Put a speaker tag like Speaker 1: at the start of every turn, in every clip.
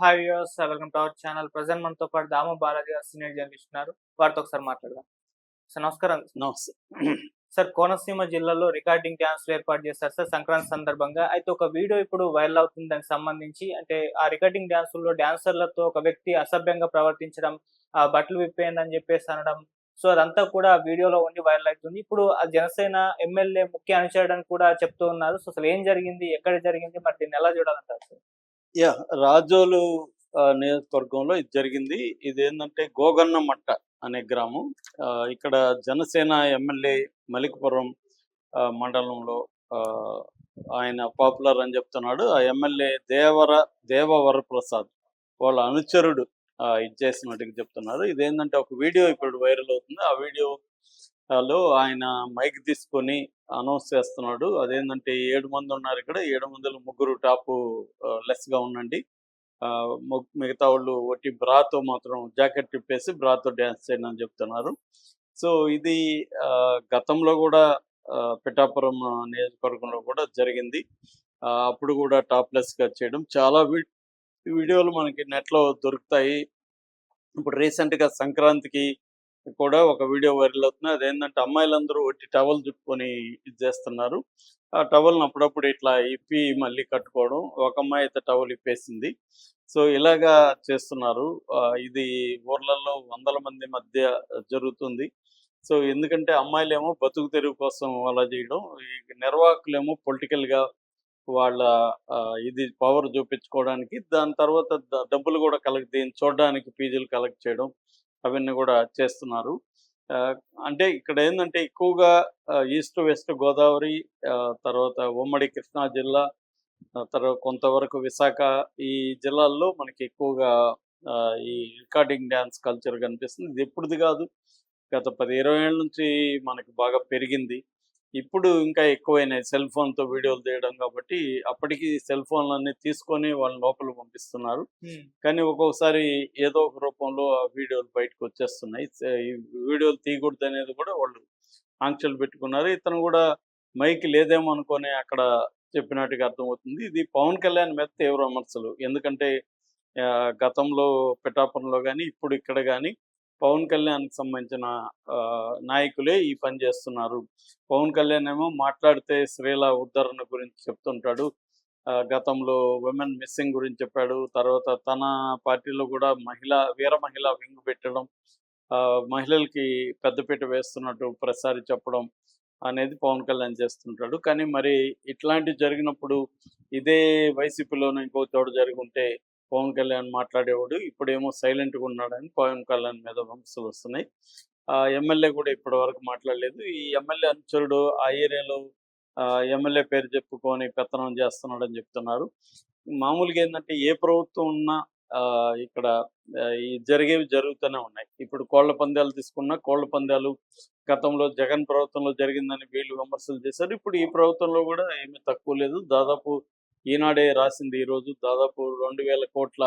Speaker 1: Hi viewers welcome to our channel present మనతో పాటు దామ బాలాజీ గారు సీనియర్ జర్నలిస్ట్ ఉన్నారు. వారితో ఒకసారి మాట్లాడదాం. సార్ నమస్కారం.
Speaker 2: నమస్తే.
Speaker 1: సార్ కోనసీమ జిల్లాలో రికార్డింగ్ డ్యాన్స్ ఏర్పాటు చేస్తారు సార్ సంక్రాంతి సందర్భంగా అయితే ఒక వీడియో ఇప్పుడు వైరల్ అవుతుంది. దానికి సంబంధించి అంటే ఆ రికార్డింగ్ డ్యాన్సుల్లో డాన్సర్లతో ఒక వ్యక్తి అసభ్యంగా ప్రవర్తించడం ఆ బట్టలు విప్పేయండి అని చెప్పేసి అనడం. సో అదంతా కూడా వీడియోలో ఉండి వైరల్ అవుతుంది. ఇప్పుడు ఆ జనసేన ఎమ్మెల్యే ముఖ్య అనుచరుడని కూడా చెప్తూ ఉన్నారు. సో అసలు ఏం జరిగింది? ఎక్కడ జరిగింది? మరి దీన్ని ఎలా చూడాలంటారు సార్?
Speaker 2: యా రాజోలు ఆ, నియోజకవర్గంలో ఇది జరిగింది. ఇది ఏంటంటే గోగన్న మట్ట అనే గ్రామం. ఆ, ఇక్కడ జనసేన ఎమ్మెల్యే మలికపురం ఆ, మండలంలో ఆ, ఆయన పాపులర్ అని చెప్తున్నాడు. ఆ ఎమ్మెల్యే దేవర దేవవర ప్రసాద్ వాళ్ళ అనుచరుడు ఆ, ఇది చేసినట్టుగా చెప్తున్నారు. ఇదేంటంటే ఒక వీడియో ఇప్పుడు వైరల్ అవుతుంది. ఆ వీడియో లో ఆయన మైక్ తీసుకొని అనౌన్స్ చేస్తున్నాడు. అదేంటంటే ఏడు మంది ఉన్నారు ఇక్కడ. ఏడు మందిలో ముగ్గురు టాప్ లెస్గా ఉండండి. ఆ, మిగతా వాళ్ళు ఒట్టి బ్రాతో మాత్రం జాకెట్ తిప్పేసి బ్రాతో డ్యాన్స్ చేయండి అని చెప్తున్నారు. సో ఇది ఆ, గతంలో కూడా ఆ, పిఠాపురం నియోజకవర్గంలో కూడా జరిగింది. ఆ, అప్పుడు కూడా టాప్లెస్గా చేయడం. చాలా వీడియోలు మనకి నెట్లో దొరుకుతాయి. ఇప్పుడు రీసెంట్గా సంక్రాంతికి కూడా ఒక వీడియో వైరల్ అవుతుంది. అదేంటంటే అమ్మాయిలందరూ ఒట్టి టవల్ చుట్టుకొని ఇది చేస్తున్నారు. ఆ టవల్ని అప్పుడప్పుడు ఇట్లా ఇప్పి మళ్ళీ కట్టుకోవడం ఒక అమ్మాయి అయితే టవల్ ఇప్పేసింది. సో ఇలాగా చేస్తున్నారు. ఇది ఊర్లలో వందల మంది మధ్య జరుగుతుంది. సో ఎందుకంటే అమ్మాయిలేమో బతుకు తెరువు కోసం అలా చేయడం ఈ నిర్వాహకులేమో పొలిటికల్గా వాళ్ళ ఇది పవర్ చూపించుకోవడానికి దాని తర్వాత డబ్బులు కూడా కలెక్ట్ దీన్ని చూడడానికి ఫీజులు కలెక్ట్ చేయడం అవన్నీ కూడా చేస్తున్నారు. ఆ, అంటే ఇక్కడ ఏంటంటే ఎక్కువగా ఈస్ట్ వెస్ట్ గోదావరి ఆ, తర్వాత ఉమ్మడి కృష్ణా జిల్లా తర్వాత కొంతవరకు విశాఖ ఈ జిల్లాల్లో మనకి ఎక్కువగా ఆ, ఈ రికార్డింగ్ డ్యాన్స్ కల్చర్ కనిపిస్తుంది. ఇది ఎప్పుడుది కాదు గత పది ఇరవై ఏళ్ళ నుంచి మనకి బాగా పెరిగింది. ఇప్పుడు ఇంకా ఎక్కువైనాయి. సెల్ ఫోన్తో వీడియోలు తీయడం కాబట్టి అప్పటికి సెల్ ఫోన్లన్నీ తీసుకొని వాళ్ళ లోపల పంపిస్తున్నారు. కానీ ఒక్కొక్కసారి ఏదో ఒక రూపంలో ఆ వీడియోలు బయటకు వచ్చేస్తున్నాయి. ఈ వీడియోలు తీయకూడదు అనేది కూడా వాళ్ళు ఆంక్షలు పెట్టుకున్నారు. ఇతను కూడా మైక్ లేదేమో అనుకొని అక్కడ చెప్పినట్టుగా అర్థమవుతుంది. ఇది పవన్ కళ్యాణ్ మీద తీవ్ర విమర్శలు. ఎందుకంటే గతంలో పిఠాపురంలో కానీ ఇప్పుడు ఇక్కడ కానీ పవన్ కళ్యాణ్కి సంబంధించిన ఆ, నాయకులే ఈ పని చేస్తున్నారు. పవన్ కళ్యాణ్ ఏమో మాట్లాడితే స్త్రీల ఉద్ధరణ గురించి చెప్తుంటాడు. ఆ, గతంలో ఉమెన్ మిస్సింగ్ గురించి చెప్పాడు. తర్వాత తన పార్టీలో కూడా మహిళ వీర మహిళ వింగ్ పెట్టడం ఆ, మహిళలకి పెద్దపీట వేస్తున్నట్టు ప్రసారి చెప్పడం అనేది పవన్ కళ్యాణ్ చేస్తుంటాడు. కానీ మరి ఇట్లాంటివి జరిగినప్పుడు ఇదే వైసీపీలోనే ఇంకో చోట జరిగి ఉంటే పవన్ కళ్యాణ్ మాట్లాడేవాడు. ఇప్పుడేమో సైలెంట్గా ఉన్నాడని పవన్ కళ్యాణ్ మీద విమర్శలు వస్తున్నాయి. ఆ ఎమ్మెల్యే కూడా ఇప్పటి వరకు మాట్లాడలేదు. ఈ ఎమ్మెల్యే అనుచరుడు ఆ ఏరియాలో ఎమ్మెల్యే పేరు చెప్పుకొని పెత్తనం చేస్తున్నాడని చెప్తున్నారు. మామూలుగా ఏంటంటే ఏ ప్రభుత్వం ఉన్నా ఆ, ఇక్కడ ఈ జరిగేవి జరుగుతూనే ఉన్నాయి. ఇప్పుడు కోళ్ళ పందాలు తీసుకున్నా కోళ్ళ పందాలు గతంలో జగన్ ప్రభుత్వంలో జరిగిందని వీళ్ళు విమర్శలు చేశారు. ఇప్పుడు ఈ ప్రభుత్వంలో కూడా ఏమీ తక్కువ లేదు. దాదాపు ఈనాడే రాసింది ఈరోజు దాదాపు రెండు వేల కోట్ల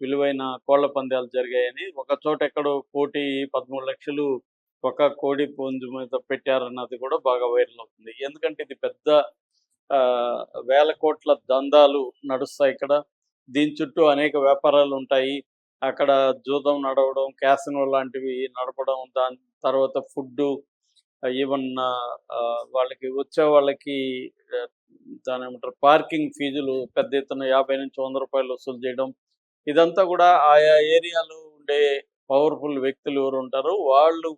Speaker 2: విలువైన కోళ్ళ పందాలు జరిగాయని ఒక చోట ఎక్కడో కోటి పదమూడు లక్షలు ఒక కోడి పుంజు మీద పెట్టారన్నది కూడా బాగా వైరల్ అవుతుంది. ఎందుకంటే ఇది పెద్ద ఆ, వేల కోట్ల దందాలు నడుస్తాయి ఇక్కడ. దీని చుట్టూ అనేక వ్యాపారాలు ఉంటాయి. అక్కడ జూదం నడవడం క్యాసినో లాంటివి నడపడం దాని తర్వాత ఫుడ్ ఈవెన్ వాళ్ళకి వచ్చే వాళ్ళకి దాని ఏమంటారు? పార్కింగ్ ఫీజులు పెద్ద ఎత్తున యాభై నుంచి వంద రూపాయలు వసూలు చేయడం. ఇదంతా కూడా ఆయా ఏరియాలో ఉండే పవర్ఫుల్ వ్యక్తులు ఎవరు ఉంటారో వాళ్ళు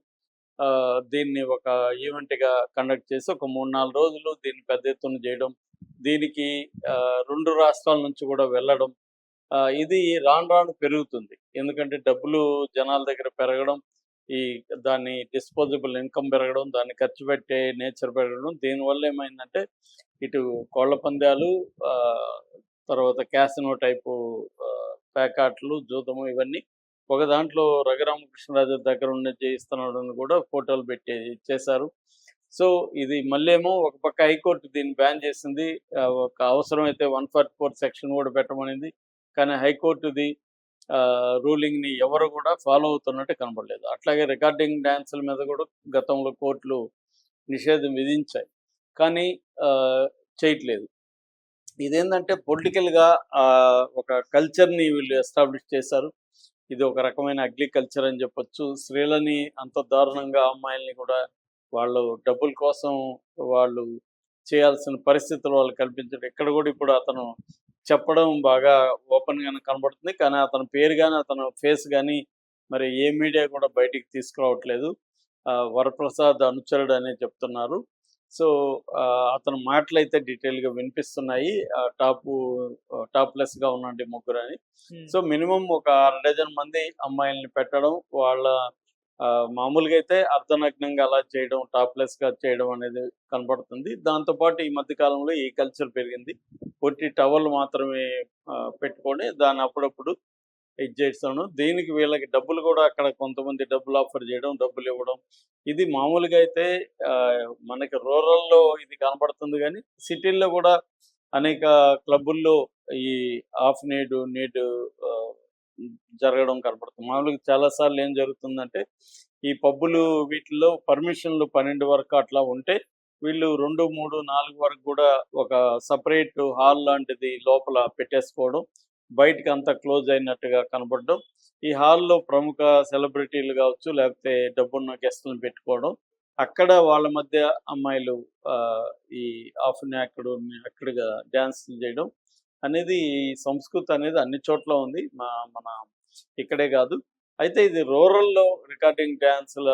Speaker 2: ఆ, దీన్ని ఒక ఈవెంట్గా కండక్ట్ చేసి ఒక మూడు నాలుగు రోజులు దీన్ని పెద్ద ఎత్తున చేయడం. దీనికి ఆ, రెండు రాష్ట్రాల నుంచి కూడా వెళ్ళడం. ఆ, ఇది రాను రాను పెరుగుతుంది. ఎందుకంటే డబ్బులు జనాల దగ్గర పెరగడం ఈ దాన్ని డిస్పోజబుల్ ఇన్కమ్ పెరగడం దాన్ని ఖర్చు పెట్టే నేచర్ పెరగడం దీనివల్ల ఏమైందంటే ఇటు కోళ్ళ పందాలు ఆ, తర్వాత క్యాసినో టైపు ఆ, ప్యాకాట్లు జూతము ఇవన్నీ ఒక దాంట్లో రఘురామకృష్ణరాజు దగ్గర ఉండి చేయిస్తున్నాడని కూడా ఫోటోలు పెట్టి చేశారు. సో ఇది మళ్ళేమో ఒక పక్క హైకోర్టు దీన్ని బ్యాన్ చేసింది. ఆ, ఒక అయితే వన్ ఫార్టీ ఫోర్ సెక్షన్ కూడా పెట్టమనింది. కానీ హైకోర్టుది రూలింగ్ని ఎవరు కూడా ఫాలో అవుతున్నట్టు కనబడలేదు. అట్లాగే రికార్డింగ్ డ్యాన్సుల మీద కూడా గతంలో కోర్టులు నిషేధం విధించాయి. కానీ ఆ, చేయట్లేదు. ఇదేంటంటే పొలిటికల్గా ఆ, ఒక కల్చర్ని వీళ్ళు ఎస్టాబ్లిష్ చేశారు. ఇది ఒక రకమైన అగ్రికల్చర్ అని చెప్పొచ్చు. స్త్రీలని అంత దారుణంగా అమ్మాయిల్ని కూడా వాళ్ళు డబ్బుల కోసం వాళ్ళు చేయాల్సిన పరిస్థితులు వాళ్ళు కల్పించడం ఇక్కడ కూడా ఇప్పుడు అతను చెప్పడం బాగా ఓపెన్గానే కనబడుతుంది. కానీ అతని పేరు కానీ అతను ఫేస్ కానీ మరి ఏ మీడియా కూడా బయటికి తీసుకురావట్లేదు. ఆ, వరప్రసాద్ అనుచరుడు అనే చెప్తున్నారు. సో అతని మాటలు అయితే డీటెయిల్గా వినిపిస్తున్నాయి టాప్ టాప్లెస్గా ఉండండి ముగ్గురు అని సో మినిమం ఒక అర డజన్ మంది అమ్మాయిల్ని పెట్టడం వాళ్ళ మామూలుగా అయితే అర్ధనగ్నంగా అలా చేయడం టాప్లెస్గా చేయడం అనేది కనబడుతుంది. దాంతోపాటు ఈ మధ్య కాలంలో ఈ కల్చర్ పెరిగింది. పొట్టి టవల్ మాత్రమే పెట్టుకొని దాన్ని అప్పుడప్పుడు ఇది చేస్తాను. దీనికి వీళ్ళకి డబ్బులు కూడా అక్కడ కొంతమంది డబ్బులు ఆఫర్ చేయడం డబ్బులు ఇవ్వడం. ఇది మామూలుగా అయితే ఆ, మనకి రూరల్లో ఇది కనబడుతుంది కానీ సిటీల్లో కూడా అనేక క్లబ్బుల్లో ఈ ఆఫ్ నేడు నేడు జరగడం కనపడుతుంది మామూలుగా చాలా సార్లు ఏం జరుగుతుందంటే ఈ పబ్బులు వీటిల్లో పర్మిషన్లు పన్నెండు వరకు అట్లా ఉంటే వీళ్ళు రెండు మూడు నాలుగు వరకు కూడా ఒక సపరేట్ హాల్ లాంటిది లోపల పెట్టేసుకోవడం బయటకు అంతా క్లోజ్ అయినట్టుగా కనపడడం ఈ హాల్లో ప్రముఖ సెలబ్రిటీలు కావచ్చు లేకపోతే డబ్బున్న గెస్టులను పెట్టుకోవడం అక్కడ వాళ్ళ మధ్య అమ్మాయిలు ఆ, ఈ ఆఫ్ అక్కడ అక్కడిగా డ్యాన్స్ చేయడం అనేది సంస్కృతి అనేది అన్ని చోట్ల ఉంది. మా మన ఇక్కడే కాదు. అయితే ఇది రూరల్లో రికార్డింగ్ డ్యాన్స్ల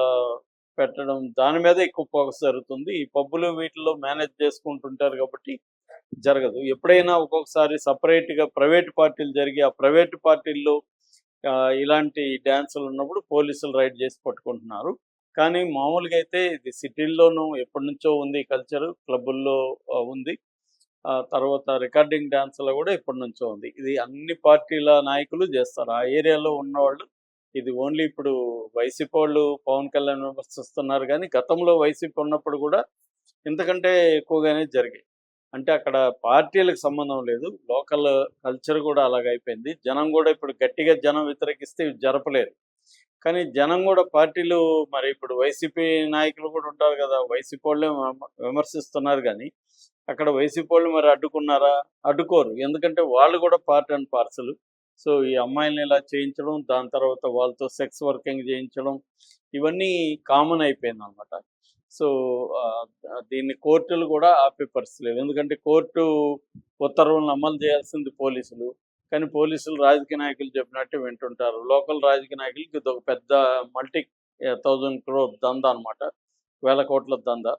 Speaker 2: పెట్టడం దాని మీద ఎక్కువ ఫోకస్ జరుగుతుంది. ఈ పబ్బులు వీటిలో మేనేజ్ చేసుకుంటుంటారు కాబట్టి జరగదు. ఎప్పుడైనా ఒక్కొక్కసారి సపరేట్గా ప్రైవేట్ పార్టీలు జరిగి ఆ ప్రైవేట్ పార్టీల్లో ఇలాంటి డ్యాన్సులు ఉన్నప్పుడు పోలీసులు రైడ్ చేసి పట్టుకుంటున్నారు. కానీ మామూలుగా అయితే ఇది సిటీల్లోనూ ఎప్పటి నుంచో ఉంది కల్చర్ క్లబ్బుల్లో ఉంది. ఆ తర్వాత రికార్డింగ్ డ్యాన్స్లో కూడా ఎప్పటి నుంచో ఉంది. ఇది అన్ని పార్టీల నాయకులు చేస్తారు. ఆ ఏరియాలో ఉన్నవాళ్ళు ఇది ఓన్లీ ఇప్పుడు వైసీపీ వాళ్ళు పవన్ కళ్యాణ్ విమర్శిస్తున్నారు కానీ గతంలో వైసీపీ ఉన్నప్పుడు కూడా ఇంతకంటే ఎక్కువగానే జరిగాయి. అంటే అక్కడ పార్టీలకు సంబంధం లేదు. లోకల్ కల్చర్ కూడా అలాగైపోయింది. జనం కూడా ఇప్పుడు గట్టిగా జనం వ్యతిరేకిస్తే జరపలేరు. కానీ జనం కూడా పార్టీలు మరి ఇప్పుడు వైసీపీ నాయకులు కూడా ఉంటారు కదా వైసీపీ వాళ్ళే విమర్శిస్తున్నారు కానీ అక్కడ వైసీపీ వాళ్ళు మరి అడ్డుకున్నారా? అడ్డుకోరు. ఎందుకంటే వాళ్ళు కూడా పార్ట్ అండ్ పార్సల్ సో ఈ అమ్మాయిల్ని ఇలా చేయించడం దాని తర్వాత వాళ్ళతో సెక్స్ వర్కింగ్ చేయించడం ఇవన్నీ కామన్ అయిపోయింది అనమాట సో దీన్ని కోర్టులు కూడా ఆపే పరిస్థితి లేదు ఎందుకంటే కోర్టు ఉత్తర్వులను అమలు చేయాల్సింది పోలీసులు. కానీ పోలీసులు రాజకీయ నాయకులు చెప్పినట్టు వింటుంటారు. లోకల్ రాజకీయ నాయకులకి ఇది ఒక పెద్ద మల్టీ థౌజండ్ క్రో దందా అనమాట వేల కోట్ల దందా.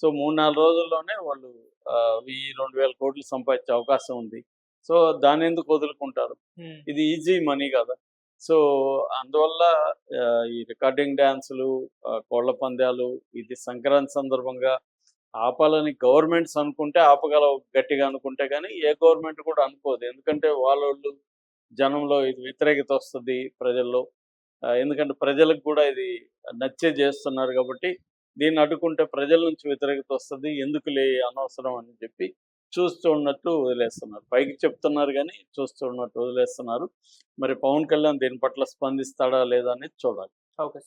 Speaker 2: సో మూడు నాలుగు రోజుల్లోనే వాళ్ళు వెయ్యి రెండు వేల కోట్లు సంపాదించే అవకాశం ఉంది. సో దాన్ని ఎందుకు వదులుకుంటారు? ఇది ఈజీ మనీ కదా. సో అందువల్ల ఈ రికార్డింగ్ డ్యాన్సులు కోళ్ళ పందాలు ఇది సంక్రాంతి సందర్భంగా ఆపాలని గవర్నమెంట్స్ అనుకుంటే ఆపగలవు గట్టిగా అనుకుంటే కానీ ఏ గవర్నమెంట్ కూడా అనుకోదు. ఎందుకంటే వాళ్ళు జనంలో ఇది వ్యతిరేకత వస్తుంది ప్రజల్లో. ఎందుకంటే ప్రజలకు కూడా ఇది నచ్చే చేస్తున్నారు కాబట్టి దీన్ని అడ్డుకుంటే ప్రజల నుంచి వ్యతిరేకత వస్తుంది ఎందుకులే అనవసరం అని చెప్పి చూస్తూ ఉన్నట్లు వదిలేస్తున్నారు. పైకి చెప్తున్నారు కానీ చూస్తూ ఉన్నట్టు వదిలేస్తున్నారు. మరి పవన్ కళ్యాణ్ దీని పట్ల స్పందిస్తాడా లేదా అనేది చూడాలి.
Speaker 1: ఓకే